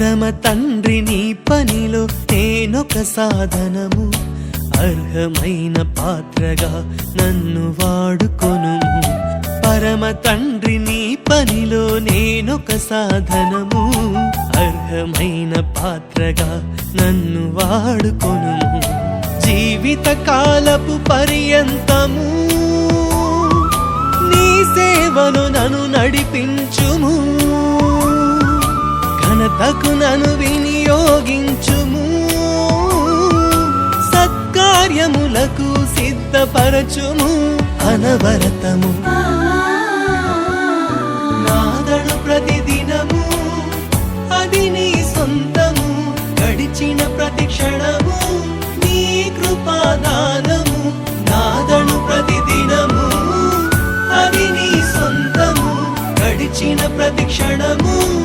పరమ తండ్రి నీ పనిలో నేనొక సాధనము. అర్హమైన పాత్రగా నన్ను వాడుకొను పరమ తండ్రి నీ పనిలో నేనొక సాధనము. అర్హమైన పాత్రగా నన్ను వాడుకొను జీవిత కాలపు పర్యంతము. నీ సేవను నన్ను నడిపించుము. ఘనతకు వినియోగించుము. సత్కార్యములకు సిద్ధపరచుము. అనవరతము. నాదడు ప్రతిదినము. అది నీ సొంతము. గడిచిన ప్రతి క్షణము. నీ కృపాదానము. నాదడు ప్రతిదినము. అది నీ సొంతము. గడిచిన ప్రతి క్షణము.